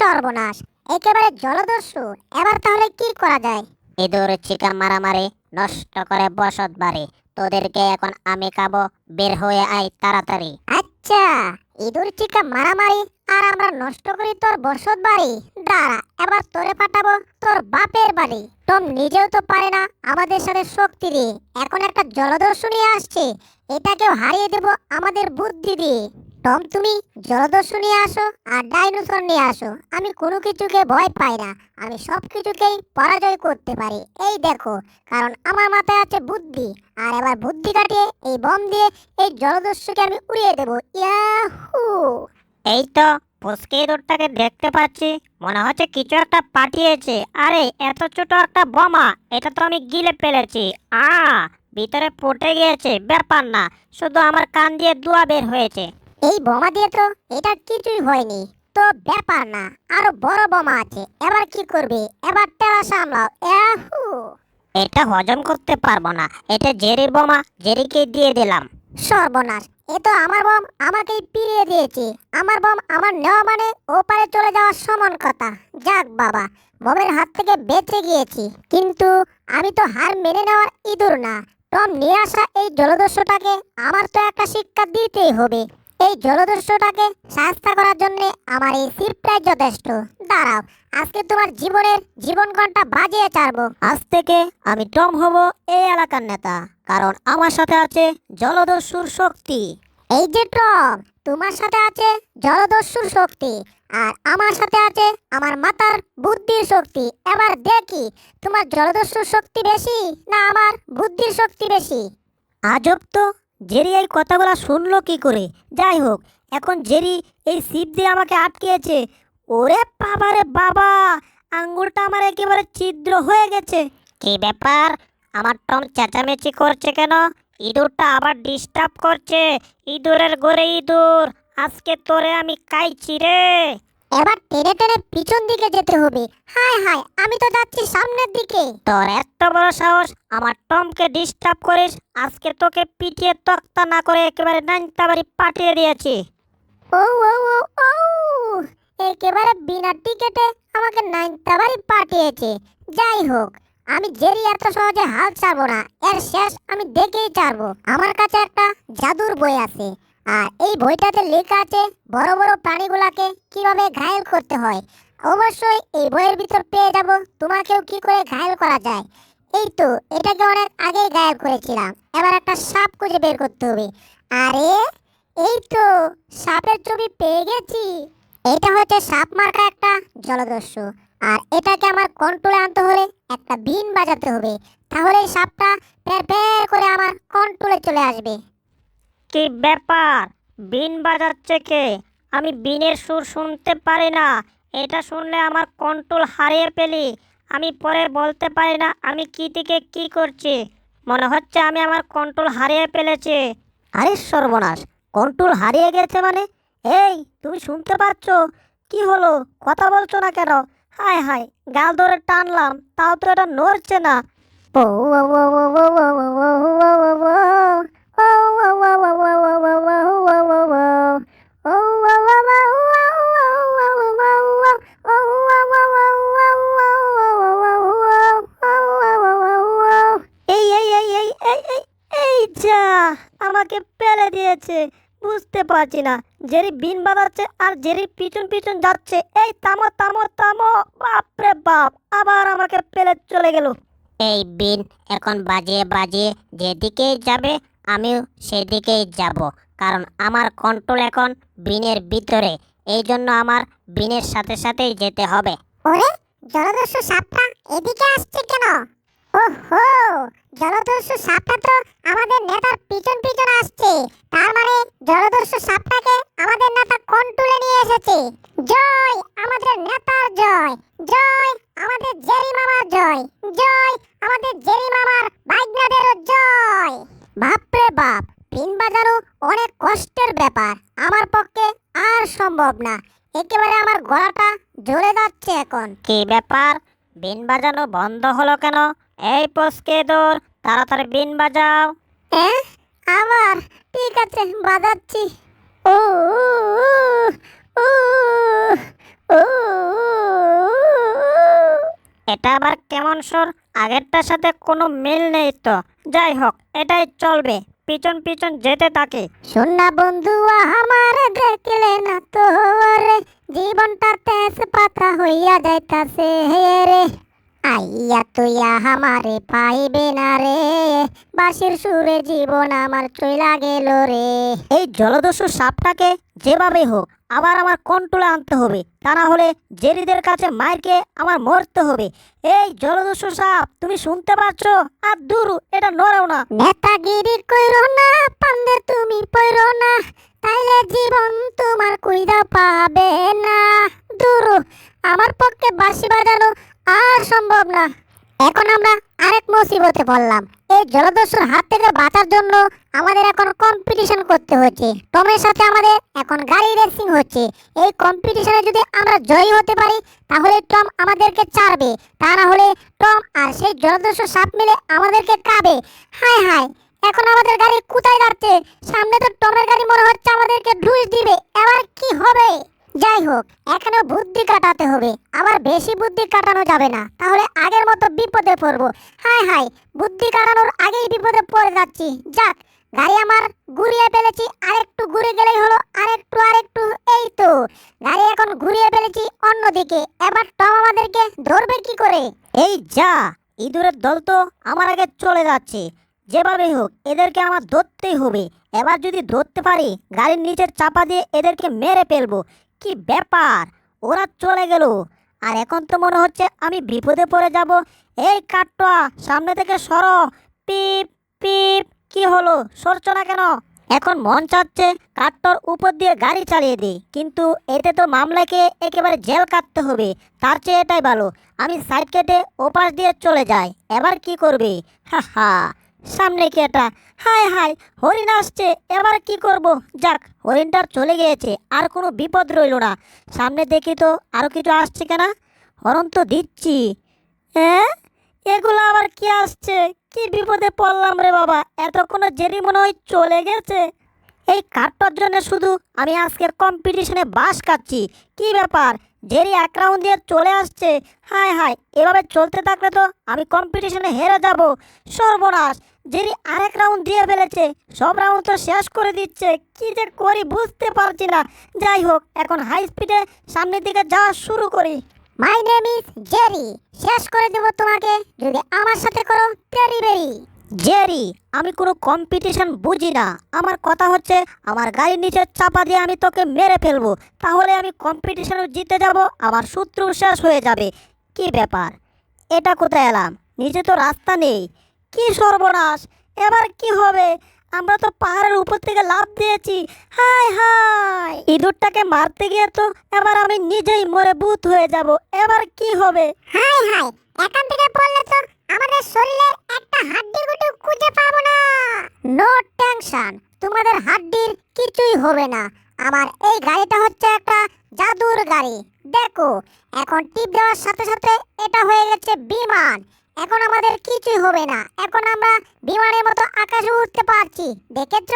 সর্বনাশ। একেবারে জলদস্যু। এবার তাহলে কি করা যায়? ইঁদুর চিকা মারামারি নষ্ট করে বসত বাড়ি। তোদেরকে এখন আমি খাব। বের হয়ে আয় তাড়াতাড়ি। আচ্ছা ইঁদুর চিকা মারামারি আর আমরা নষ্ট করি তোর বসত বাড়ি। দাঁড়া এবার তোরে পাঠাবো তোর বাপের বাড়ি। টম নিজেও তো পারে না আমাদের সাথে শক্তি দিয়ে। এখন একটা জলদস্যু নিয়ে আসছে। এটাকেও হারিয়ে দেব আমাদের বুদ্ধি দিয়ে। টম, তুমি জলদস্যু নিয়ে আসো আর ডাইনোসর নিয়ে আসো। আমি কোনো কিছুকে ভয় পাই না। আমি সব কিছুকেই পরাজয় করতে পারি। এই দেখো, কারণ আমার মাথায় আছে বুদ্ধি। আর এবার বুদ্ধি কাটিয়ে এই বম দিয়ে এই জলদস্যুকে আমি উড়িয়ে দেবো। ইয়াহু! এই তো পুচকে ইঁদুরটাকে দেখতে পাচ্ছি। মনে হচ্ছে কিছু একটা পাঠিয়েছে। আরে, এত ছোট একটা বোমা। এটা তো আমি গিলে ফেলেছি। আ, ভিতরে পটে গিয়েছে। ব্যাপার না, শুধু আমার কান দিয়ে দুয়া বের হয়েছে। এই বোমা দিয়ে তো এটা কিছুই হয়নি। তো ব্যাপার না আরও বড় বোমা আছে। এবার কি করবে? এবার টেরা সামলাও। ইয়াহু এটা হজম করতে পারব না। এটা জেরির বোমা জেরিকে দিয়ে দিলাম। সর্বনাশ। এ তো আমার বোম আমাকেই পিরিয়ে দিয়েছে। আমার বোম আমার নেওয়া মানে ওপারে চলে যাওয়ার সমান কথা। যাক বাবা বমের হাত থেকে বেঁচে গিয়েছি। কিন্তু আমি তো হার মেনে নেওয়ার ইঁদুর না। টম নিয়ে আসা এই জলদস্যুটাকে আমার তো একটা শিক্ষা দিতেই হবে। এই জলদস্যুটাকে শাস্তা করার জন্য আমার এই সিপটাই যথেষ্ট দাঁড়াও, আজকে তোমার জীবনের জীবন ঘণ্টা বাজিয়ে ছাড়বো। আজ থেকে আমি টম হব এই এলাকার নেতা, কারণ আমার সাথে আছে জলদস্যুর শক্তি। এই যে টম, তোমার সাথে আছে জলদস্যুর শক্তি, আর আমার সাথে আছে আমার মাতার বুদ্ধির শক্তি। এবার দেখি, তোমার জলদস্যুর শক্তি বেশি না আমার বুদ্ধির শক্তি বেশি? আজব তো জেরি এই কথাগুলো শুনলো কি করে? যাই হোক, এখন জেরি এই সিপ দিয়ে আমাকে আটকিয়েছে। ওরে বাবা রে বাবা! আঙ্গুলটা আমার একেবারে ছিদ্র হয়ে গেছে। কি ব্যাপার? আমার টম চেঁচামেচি করছে কেন? ইঁদুরটা আবার ডিস্টার্ব করছে। ইঁদুরের ঘরে ইঁদুর। আজকে তোরে আমি কাইছি রে। এবার টেনে টেনে পিছন দিকে যেতে হবে। হায় হায় আমি তো যাচ্ছি সামনের দিকে। তোর এত বড় সাহস আমার টমকে ডিস্টার্ব করিস। আজকে তোকে পিটিয়ে তক্তা না করে একেবারে নাইনটা বাড়ি পাঠিয়ে দিয়েছি। ও ও ও ও একেবারে বিনা টিকেটে আমাকে নাইনটা বাড়ি পাঠিয়েছে। যাই হোক আমি জেরি এত সহজে হাল ছাড়বো না। এর শেষ আমি দেখেই ছাড়বো। আমার কাছে একটা জাদুর বই আছে। আর এই বইটাতে লেখা আছে, বড় বড় প্রাণীগুলাকে কীভাবে ঘায়েল করতে হয়। অবশ্যই এই বইয়ের ভিতর পেয়ে যাব, তোমাকেও কি করে ঘায়েল করা যায়। এই তো, এটাকে অনেক আগেই ঘায়েল করেছিলাম। এবার একটা সাপ খুঁজে বের করতে হবে। আরে, এই তো, সাপের ছবি পেয়ে গেছি। এটা হচ্ছে সাপ মার্কা একটা জলদস্যু। আর এটাকে আমার কন্ট্রোলে আনতে হলে একটা বিন বাজাতে হবে। তাহলে সাপটা প্যার প্যার করে আমার কন্ট্রোলে চলে আসবে। কি ব্যাপার? বিন বাজাচ্ছে কে? আমি বিনের সুর শুনতে পারি না। এটা শুনলে আমার কন্ট্রোল হারিয়ে ফেলি। আমি পরে বলতে পারি না আমি কি থেকে কি করছি। মনে হচ্ছে আমি আমার কন্ট্রোল হারিয়ে ফেলেছি। আরে সর্বনাশ! কন্ট্রোল হারিয়ে গেছে মানে? এই, তুমি শুনতে পাচ্ছ কি হলো? কথা বলছো না কেন? হায় হায়! গাল ধরে টানলাম, তাও তো এটা নড়ছে না। ও ও পারছি না। জেরি বিন বাজাচ্ছে আর জেরি পিছন পিছন যাচ্ছে। এই থামো থামো থামো। বাপরে বাপ আবার আমাকে পেলে চলে গেল। এই বিন এখন বাজিয়ে বাজিয়ে যেদিকেই যাবে আমিও সেদিকেই যাব। কারণ আমার কন্ট্রোল এখন বিনের ভিতরে। এই জন্য আমার বিনের সাথে সাথেই যেতে হবে। ওরে জলদস্যু সাপটা এদিকে আসছে কেন? ওহো, জলদস্যু সাপটা তো আমাদের নেতার পিছন পিছন আসছে। তার মানে জলদস্যু সাপটাকে আমাদের নেতা কন্ট্রোলে নিয়ে এসেছে? জয় আমাদের নেতার জয় জয় আমাদের জেরি মামার জয় জয় আমাদের জেরি মামার বাইকনাদেরও জয়। বাপরে বাপ পিন বাজানো অনেক কষ্টের ব্যাপার। আমার পক্ষে আর সম্ভব না। একেবারে আমার গলাটা জ্বলে যাচ্ছে এখন। কি ব্যাপার? বিন বাজানো বন্ধ হলো কেন? এই পোস্কে দৌড় তাড়াতাড়ি বিন বাজাও। হ্যাঁ আবার? ঠিক আছে বাজাচ্ছি। ও ও ও এটা আবার কেমন সুর? আগেরটার সাথে কোনো মিল নেই তো। যাই হোক এটাই চলবে। পিছন পিছন যেতে থাকে। শোন না বন্ধু আমার দেখলে না তোরে। জীবনটা তেজ পাতা হইয়া যাইতাছে। হে রে। আইয়া তুইয়া আমারে পাইবে না রে। বাঁশির সুরে জীবন আমার চইলা গেল রে। এই জলদস্যু সাপটাকে যেভাবে হোক আবার আমার কন্ট্রোলে আনতে হবে। তা না হলে জেরিদের কাছে মারকে আমার মরতে হবে। এই জলদস্যু সাপ তুমি শুনতে পাচ্ছ? আর দূর এটা নড়েও না। নেতাগিরি কইরো না পান্দে তুমি পইরো না। তাইলে জীবন তোমার কুইদা পাবে না। দূর আমার পক্ষে বাঁশি বাজানো আর সম্ভব না। এখন আমরা আরেক মুসিবতে পড়লাম। এই জলদস্যুর হাত থেকে বাঁচার জন্য আমাদের এখন কম্পিটিশন করতে হচ্ছে। টমের সাথে আমাদের এখন গাড়ি রেসিং হচ্ছে। এই কম্পিটিশনে যদি আমরা জয়ী হতে পারি, তাহলে টম আমাদেরকে ছাড়বে। তা না হলে টম আর সেই জলদস্যু সাপ মিলে আমাদেরকে কাবে হায় হায়, এখন আমাদের গাড়ি কোথায় যাচ্ছে? সামনে তো টমের গাড়ি মনে হচ্ছে আমাদেরকে ঢুস দিবে। এবার কি হবে? যাই হোক এখানে বুদ্ধি কাটাতে হবে। আবার বেশি বুদ্ধি কাটানো যাবে না। তাহলে আগের মতো বিপদে পড়ব। হায় হায়, বুদ্ধি কাটানোর আগেই বিপদে পড়ে যাচ্ছি। যাক, গাড়ি আমার ঘুরিয়ে ফেলেছি, আরেকটু ঘুরে গেলেই হলো, আরেকটু আরেকটু, এই তো। গাড়ি এখন ঘুরিয়ে ফেলেছি অন্যদিকে। এবার টম আমাদেরকে ধরবে কি করে? এই যা, ইঁদুরের দল তো আমার আগে চলে যাচ্ছে। যেভাবে হোক, এদেরকে আমার ধরতেই হবে। এবার যদি ধরতে পারি, গাড়ির নিচের চাপা দিয়ে এদেরকে মেরে ফেলব। কি ব্যাপার? ওরা চলে গেল। আর এখন তো মনে হচ্ছে আমি বিপদে পড়ে যাব। এই কাঠটা সামনে থেকে সরো। পিপ পিপ, কি হলো? সরছো না কেন? এখন মন চাচ্ছে কাঠটার উপর দিয়ে গাড়ি চালিয়ে দিই। কিন্তু এতে তো মামলাকে একেবারে জেল কাটতে হবে। তার চেয়ে এটাই ভালো। আমি সাইড কেটে ওপাশ দিয়ে চলে যাই। এবার কি করবে? হা হা। সামনে কি এটা? হায় হায়, হরিণ আসছে। এবার কি করব? যাক, হরিণটার চলে গিয়েছে, আর কোনো বিপদ রইল না। সামনে দেখি তো আরও কিছু আসছে কেনা? হরণ তো দিচ্ছি। হ্যাঁ এগুলো আবার কি আসছে? কি বিপদে পড়লাম রে বাবা, এতক্ষণে জেরি মনে হয় চলে গেছে। এই কাঠটার জন্য শুধু আমি আজকের কম্পিটিশনে বাস কাচ্ছি কি ব্যাপার? জেরি এক রাউন্ড দিয়ে চলে আসছে। হায় হায়, এভাবে চলতে থাকলে তো আমি কম্পিটিশনে হেরে যাব। সর্বনাশ! জেরি আরেক রাউন্ড দিয়ে ফেলেছে সব রাউন্ড তো শেষ করে দিচ্ছে। কি যে করি বুঝতে পারছি না। যাই হোক এখন হাই স্পিডে সামনের দিকে যাওয়া শুরু করি। মাই নেম ইজ জেরি শেষ করে দেব তোমাকে। যদি আমার সাথে করো তেরি বেরি। জেরি আমি কোনো কম্পিটিশন বুঝি না। আমার কথা হচ্ছে আমার গাড়ির নিচে চাপা দিয়ে আমি তোকে মেরে ফেলব। তাহলে আমি কম্পিটিশনে জিতে যাব আমার শত্রু শেষ হয়ে যাবে। কি ব্যাপার? এটা কোথায় এলাম? নিচে তো রাস্তা নেই। কি সর্বনাশ? এবার কি হবে? আমরা তো পাহাড়ের উপর থেকে লাফ দিয়েছি। High high! ইঁদুরটাকে মারতে গিয়ে তো এবার আমি নিজেই মরে ভূত হয়ে যাব। এবার কি হবে? হাই হাই! এখান থেকে পড়লে তো আমাদের শরীরের একটা হাড্ডি গুটি খুঁজে পাবো না। নো টেনশন তোমাদের হাড্ডির কিছুই হবে না। আমার এই গাড়িটা হচ্ছে একটা জাদুর গাড়ি। দেখো এখন টিপ দেওয়ার সাথে সাথে এটা হয়ে গেছে বিমান। এখন আমাদের কিছুই হবে না। এখন আমরা বিমানের মতো আকাশে উঠতে পারছি। দেখেছ?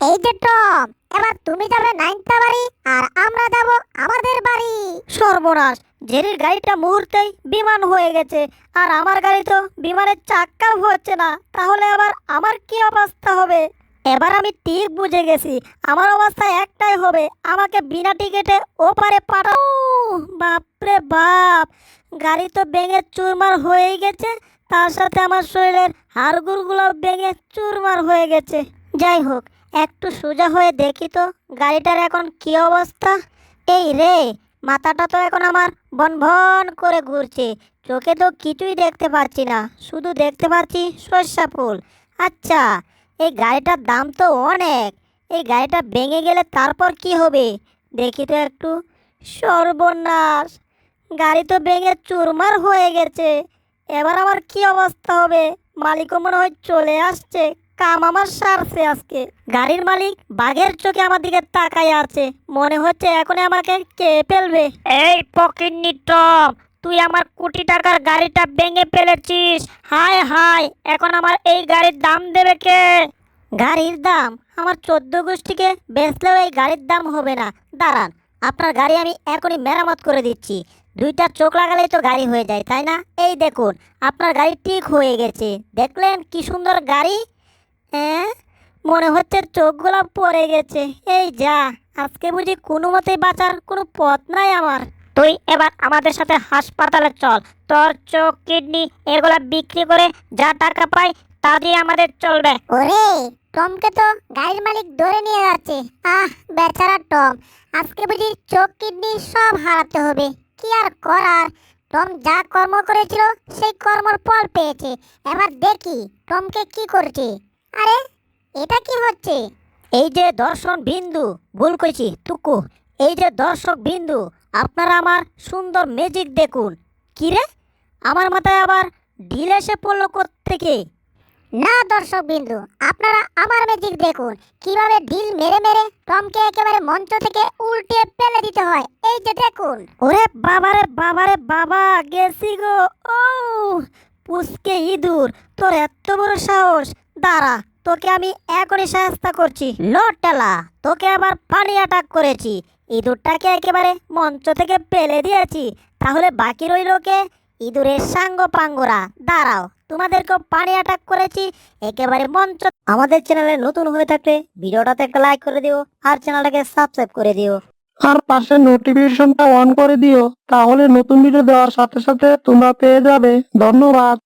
এই যে টম, এবার তুমি যাবে নাইনটা বাড়ি আর আমরা যাব আমাদের বাড়ি। সর্বনাশ, জেরির গাড়িটা মুহূর্তেই বিমান হয়ে গেছে। আর আমার গাড়ি তো বিমানের চাক্কাও হচ্ছে না। তাহলে আবার আমার কি অবস্থা হবে? এবার আমি ঠিক বুঝে গেছি। আমার অবস্থা একটাই হবে, আমাকে বিনা টিকিটে ওপারে পাঠাও। বাপরে বাপ, গাড়ি তো ভেঙে চুরমার হয়েই গেছে, তার সাথে আমার শরীরের হাড়গুড়গুলো ভেঙে চুরমার হয়ে গেছে। যাই হোক, একটু সোজা হয়ে দেখি তো গাড়িটার এখন কি অবস্থা। এই রে, মাথাটা তো এখন আমার বন ভন করে ঘুরছে, চোখে তো কিছুই দেখতে পাচ্ছি না, শুধু দেখতে পাচ্ছি সর্ষা ফুল। আচ্ছা এই গাড়িটার দাম তো অনেক। এই গাড়িটা ভেঙে গেলে তারপর কি হবে? দেখি তো একটু। সর্বনাশ। গাড়ি তো ভেঙে চুরমার হয়ে গেছে। এবার আমার কি অবস্থা হবে? মালিকও মনে হয় চলে আসছে। কাম আমার সারছে আজকে। গাড়ির মালিক বাঘের চোখে আমার দিকে তাকায় আছে। মনে হচ্ছে এখন আমাকে কে ফেলবে। এই পকিন্নি টম তুই আমার কোটি টাকার গাড়িটা ভেঙে ফেলেছিস। হায় হায়, এখন আমার এই গাড়ির দাম দেবে কে? গাড়ির দাম? আমার চোদ্দ গোষ্ঠীকে বেচলেও এই গাড়ির দাম হবে না। দাঁড়ান, আপনার গাড়ি আমি এখনই মেরামত করে দিচ্ছি। দুইটা চোখ লাগালেই তো গাড়ি হয়ে যায়, তাই না? এই দেখুন, আপনার গাড়ি ঠিক হয়ে গেছে। দেখলেন কি সুন্দর গাড়ি? হ্যাঁ মনে হচ্ছে চোখগুলো পড়ে গেছে। এই যা, আজকে বুঝি কোনো মতেই বাঁচার কোনো পথ নাই আমার। তুই এবার আমাদের সাথে হাসপাতালে চল। তোর চোখ কিডনি এগুলো বিক্রি করে যা টাকা পাই তা দিয়ে আমাদের চলবে। ওরে টমকে তো গাড়ির মালিক ধরে নিয়ে যাচ্ছে। আহ বেচারা টম। আজকে বুঝি চোখ কিডনি সব হারাতে হবে। কি আর করার? টম যা কর্ম করেছিল সেই কর্মর ফল পেয়েছে। এবার দেখি টমকে কি করছে। আরে এটা কি হচ্ছে? এই যে দর্শন বিন্দু ভুল করেছি টুকু। এই যে দর্শক বিন্দু আপনারা আমার সুন্দর ম্যাজিক দেখুন। কি রে? আমার মাথায় আবার ঢিল এসে পড়ল থেকে না দর্শক বিন্দু, আপনারা আমার ম্যাজিক দেখুন। কীভাবে ঢিল মেরে মেরে টমকে একেবারে মঞ্চ থেকে উল্টে ফেলে দিতে হয়, এই যে দেখুন। ওরে বাবারে বাবারে বাবা গেছি গো। ও, পুষ্কে ইঁদুর, তোর এত বড় সাহস। দাঁড়া, তোকে আমি এখনই সাহায্য করছি। লটেলা তোকে আবার পানি অ্যাটাক করেছি। ইঁদুরটাকে একেবারে মঞ্চ থেকে পেলে দিয়েছি। তাহলে বাকি রইল কে? ইঁদুরের সাঙ্গ পাঙ্গরা। দাঁড়াও, তোমাদেরকেও পানি অ্যাটাক করেছি, একেবারে মঞ্চ আমাদের চ্যানেলে নতুন হয়ে থাকলে ভিডিওটাতে একটা লাইক করে দিও, আর চ্যানেলটাকে সাবস্ক্রাইব করে দিও। আর পাশে নোটিফিকেশনটা অন করে দিও, তাহলে নতুন ভিডিও দেওয়ার সাথে সাথে তোমরা পেয়ে যাবে। ধন্যবাদ।